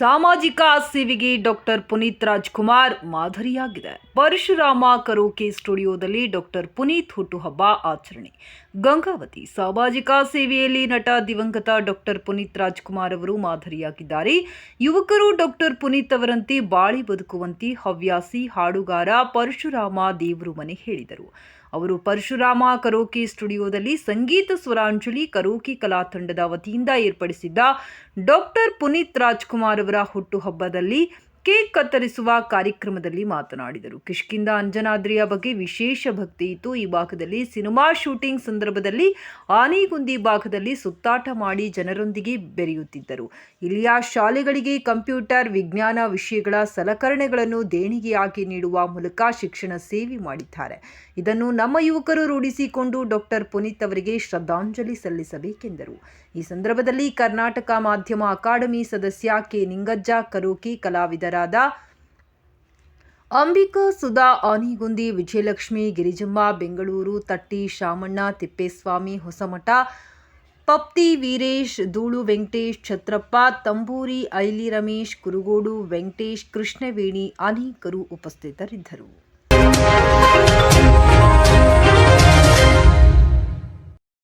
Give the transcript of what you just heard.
ಸಾಮಾಜಿಕ ಸೇವೆಗೆ ಡಾಕ್ಟರ್ ಪುನೀತ್ ರಾಜ್ಕುಮಾರ್ ಮಾದರಿಯಾಗಿದೆ. ಪರಶುರಾಮ ಕರೋಕೆ ಸ್ಟುಡಿಯೋದಲ್ಲಿ ಡಾಕ್ಟರ್ ಪುನೀತ್ ಹುಟ್ಟುಹಬ್ಬ ಆಚರಣೆ. ಗಂಗಾವತಿ ಸಾಮಾಜಿಕ ಸೇವೆಯಲ್ಲಿ ನಟ ದಿವಂಗತ ಡಾಕ್ಟರ್ ಪುನೀತ್ ರಾಜ್ಕುಮಾರ್ ಅವರು ಮಾದರಿಯಾಗಿದ್ದಾರೆ. ಯುವಕರು ಡಾಕ್ಟರ್ ಪುನೀತ್ ಅವರಂತೆ ಬಾಳಿ ಬದುಕುವಂತೆ ಹವ್ಯಾಸಿ ಹಾಡುಗಾರ ಪರಶುರಾಮ ದೇವರು ಮನೆ ಹೇಳಿದರು. ಅವರು ಪರಶುರಾಮ ಕರೋಕಿ ಸ್ಟುಡಿಯೋದಲ್ಲಿ ಸಂಗೀತ ಸ್ವರಾಂಜಲಿ ಕರೋಕಿ ಕಲಾ ತಂಡದ ವತಿಯಿಂದ ಏರ್ಪಡಿಸಿದ್ದ ಡಾಕ್ಟರ್ ಪುನೀತ್ ರಾಜ್ಕುಮಾರ್ ಅವರ ಹುಟ್ಟುಹಬ್ಬದಲ್ಲಿ ಕೇಕ್ ಕತ್ತರಿಸುವ ಕಾರ್ಯಕ್ರಮದಲ್ಲಿ ಮಾತನಾಡಿದರು. ಕಿಷ್ಕಿಂದ ಅಂಜನಾದ್ರಿಯ ಬಗ್ಗೆ ವಿಶೇಷ ಭಕ್ತಿ ಇತ್ತು. ಈ ಭಾಗದಲ್ಲಿ ಸಿನಿಮಾ ಶೂಟಿಂಗ್ ಸಂದರ್ಭದಲ್ಲಿ ಆನೆಗುಂದಿ ಭಾಗದಲ್ಲಿ ಸುತ್ತಾಟ ಮಾಡಿ ಜನರೊಂದಿಗೆ ಬೆರೆಯುತ್ತಿದ್ದರು. ಇಲ್ಲಿಯ ಶಾಲೆಗಳಿಗೆ ಕಂಪ್ಯೂಟರ್, ವಿಜ್ಞಾನ ವಿಷಯಗಳ ಸಲಕರಣೆಗಳನ್ನು ದೇಣಿಗೆಯಾಗಿ ನೀಡುವ ಮೂಲಕ ಶಿಕ್ಷಣ ಸೇವೆ ಮಾಡಿದ್ದಾರೆ. ಇದನ್ನು ನಮ್ಮ ಯುವಕರು ರೂಢಿಸಿಕೊಂಡು ಡಾಕ್ಟರ್ ಪುನೀತ್ ಅವರಿಗೆ ಶ್ರದ್ಧಾಂಜಲಿ ಸಲ್ಲಿಸಬೇಕೆಂದರು. ಈ ಸಂದರ್ಭದಲ್ಲಿ ಕರ್ನಾಟಕ ಮಾಧ್ಯಮ ಅಕಾಡೆಮಿ ಸದಸ್ಯ ಕೆ. ನಿಂಗಜ್ಜ, ಕರೋಕಿ ಅಂಬಿಕಾ ಸುಧಾ ಆನಿಗುಂದಿ, ವಿಜಯಲಕ್ಷ್ಮಿ, ಗಿರಿಜಮ್ಮ, ಬೆಂಗಳೂರು, ತಟ್ಟಿ, ಶಾಮಣ್ಣ, ತಿಪ್ಪೇಸ್ವಾಮಿ, ಹೊಸಮಠ, ಪಪ್ತಿ, ವೀರೇಶ್, ಧೂಳು, ವೆಂಕಟೇಶ್, ಛತ್ರಪ್ಪ, ತಂಬೂರಿ, ಐಲಿ ರಮೇಶ್, ಕುರುಗೋಡು, ವೆಂಕಟೇಶ್, ಕೃಷ್ಣವೇಣಿ ಅನೇಕರು ಉಪಸ್ಥಿತರಿದ್ದರು.